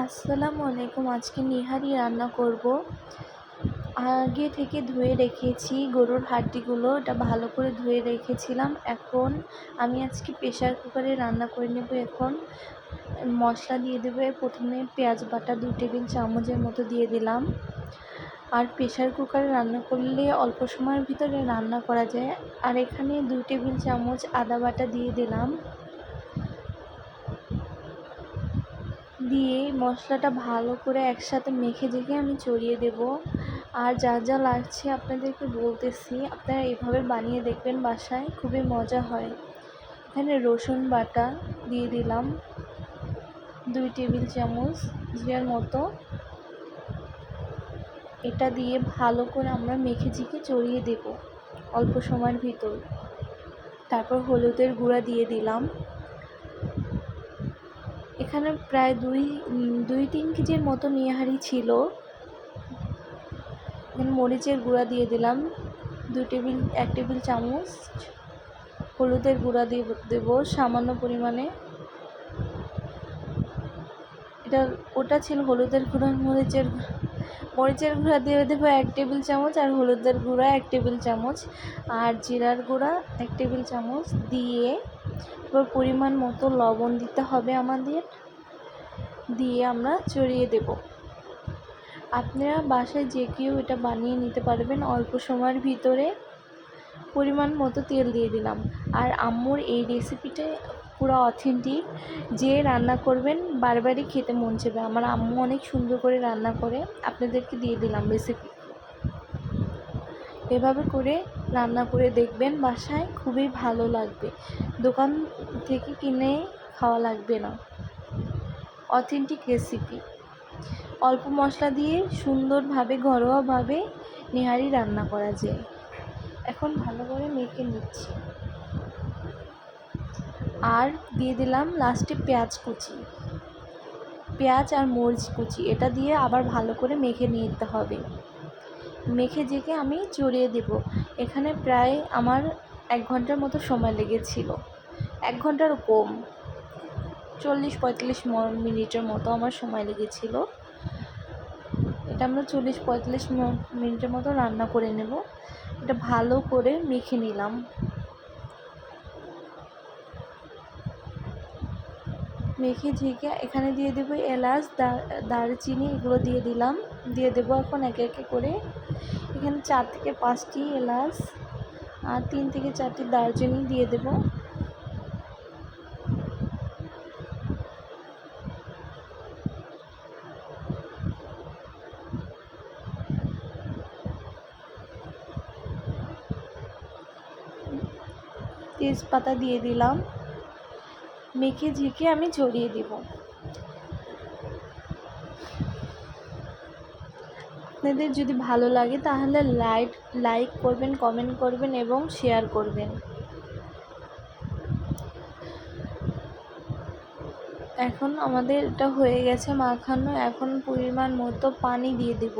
আসসালামু আলাইকুম, আজকে নিহারি রান্না করব। আগে থেকে ধুয়ে রেখেছি গরুর হাড্ডিগুলো, এটা ভালো করে ধুয়ে রেখেছিলাম। এখন আমি আজকে প্রেশার কুকারে রান্না করে নেব। এখন মশলা দিয়ে দেবো। প্রথমে পেঁয়াজ বাটা দু টেবিল চামচের মতো দিয়ে দিলাম। আর প্রেশার কুকারে রান্না করলে অল্প সময়ের ভিতরে রান্না করা যায়। আর এখানে দুই টেবিল চামচ আদা বাটা দিয়ে দিলাম। দিয়ে মশলাটা ভালো করে একসাথে মেখে ঝেঁকে আমি চড়িয়ে দেব। আর যা যা লাগছে আপনাদেরকে বলতেছি, আপনারা এভাবে বানিয়ে দেখবেন বাসায়, খুবই মজা হয়। এখানে রসুন বাটা দিয়ে দিলাম, দুই টেবিল চামচ জিরার মতো। এটা দিয়ে ভালো করে আমরা মেখে ঝেঁকে চড়িয়ে দেব অল্প সময়ের ভিতর। তারপর হলুদের গুঁড়া দিয়ে দিলাম। এখানে প্রায় দুই দুই তিন কেজির মতো নিহারি ছিল। মরিচের গুঁড়া দিয়ে দিলাম। দু টেবিল, এক টেবিল চামচ হলুদের গুঁড়া দিয়ে দেবো সামান্য পরিমাণে। এটা, ওটা ছিল হলুদের গুঁড়া, মরিচের মরিচের গুঁড়া দিয়ে দেবো এক টেবিল চামচ আর হলুদের গুঁড়া এক টেবিল চামচ। আর জিরার গুঁড়া এক টেবিল চামচ দিয়ে এবার পরিমাণ মতো লবণ দিতে হবে আমাদের। দিয়ে আমরা চড়িয়ে দেব। আপনারা বাসায় যে কেউ এটা বানিয়ে নিতে পারবেন অল্প সময়ের ভিতরে। পরিমাণ মতো তেল দিয়ে দিলাম। আর আম্মুর এই রেসিপিটা পুরো অথেন্টিক যে রান্না করবেন বারবারই খেতে মন চাইবে। আমার আম্মু অনেক সুন্দর করে রান্না করে। আপনাদেরকে দিয়ে দিলাম রেসিপি এভাবে করে রান্না করে দেখবেন বাসায়, খুবই ভালো লাগবে। দোকান থেকে কিনে খাওয়া লাগবে না। Authentic recipe. অল্প মশলা দিয়ে সুন্দরভাবে, ঘরোয়াভাবে নেহারি রান্না করা যায়। এখন ভালো করে মেখে নিচ্ছি। আর দিয়ে দিলাম লাস্টে পেঁয়াজ কুচি। পেঁয়াজ আর মরিচ কুচি, এটা দিয়ে আবার ভালো করে মেখে নিতে হবে। মেখে জেকে আমি চড়িয়ে দেব। এখানে প্রায় আমার এক ঘণ্টার মতো সময় লেগেছিল। এক ঘণ্টার কম, চল্লিশ পঁয়তাল্লিশ মিনিটের মতো আমার সময় লেগেছিল। এটা আমরা চল্লিশ পঁয়তাল্লিশ মিনিটের মতো রান্না করে নেব। এটা ভালো করে মেখে নিলাম। মেখে ঝেঁকে এখানে দিয়ে দেবো এলাচ দারচিনি, এগুলো দিয়ে দিলাম। দিয়ে দেবো এখন একে একে করে। এখানে চার থেকে পাঁচটি এলাচ আর তিন থেকে চারটি দারচিনি দিয়ে দেবো। তেজপাতা দিয়ে দিলাম। মেখে ঝেঁকে আমি ছড়িয়ে দিব। আপনাদের যদি ভালো লাগে তাহলে লাইক লাইক করবেন, কমেন্ট করবেন এবং শেয়ার করবেন। এখন আমাদের এটা হয়ে গেছে মাখানো। এখন পরিমাণ মতো পানি দিয়ে দেব।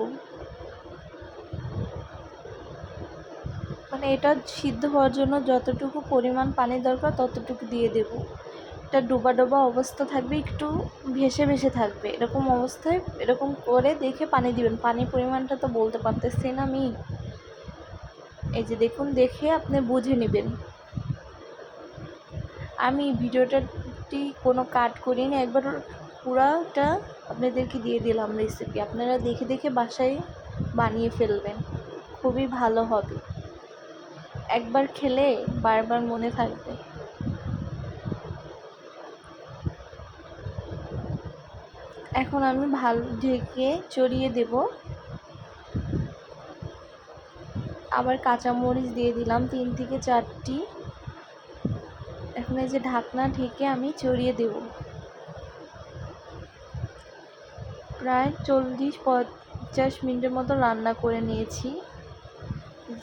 মানে এটা সিদ্ধ হওয়ার জন্য যতটুকু পরিমাণ পানি দরকার ততটুকু দিয়ে দেব। এটা ডোবা ডোবা অবস্থা থাকবে, একটু ভেসে ভেসে থাকবে। এরকম অবস্থায়, এরকম করে দেখে পানি দিবেন। পানির পরিমাণটা তো বলতে পারতেছি না আমি। এই যে দেখুন, দেখে আপনি বুঝে নেবেন। আমি ভিডিওটাটি কোনো কাট করিনি, একবার পুরাটা আপনাদেরকে দিয়ে দিলাম রেসিপি আপনারা দেখে দেখে বাসায় বানিয়ে ফেলবেন। খুবই ভালো হবে। একবার খেলে বারবার মনে থাকবে। এখন আমি ভালো ঢেকে চড়িয়ে দেব। আবার কাঁচামরিচ দিয়ে দিলাম, তিন থেকে চারটি। এখন এই যে ঢাকনা ঢেকে আমি চড়িয়ে দেব। প্রায় চল্লিশ পঞ্চাশ মিনিটের মতো রান্না করে নিয়েছি।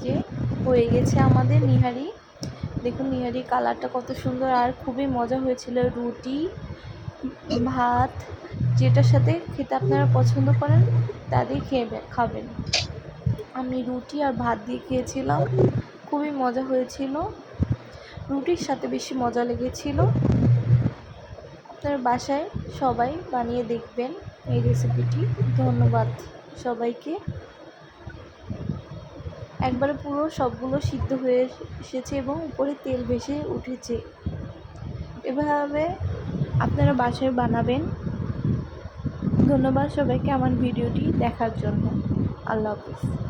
যে হয়ে গেছে আমাদের নিহারি। দেখুন নিহারি কালারটা কত সুন্দর আর খুবই মজা হয়েছিল, রুটি ভাত, যেটার সাথে খেতে আপনারা পছন্দ করেন, তা দিয়ে খেয়ে খাবেন। আমি রুটি আর ভাত দিয়ে খেয়েছিলাম। খুবই মজা হয়েছিল। রুটির সাথে বেশি মজা লেগেছিল। আপনার বাসায় সবাই বানিয়ে দেখবেন এই রেসিপিটি ধন্যবাদ সবাইকে। একবারে পুরো সবগুলো সিদ্ধ হয়ে এসেছে এবং উপরে তেল ভেসে উঠেছে। এভাবে আপনারা বাসায় বানাবেন। ধন্যবাদ সবাইকে আমার ভিডিওটি দেখার জন্য। আল্লাহ হাফিজ।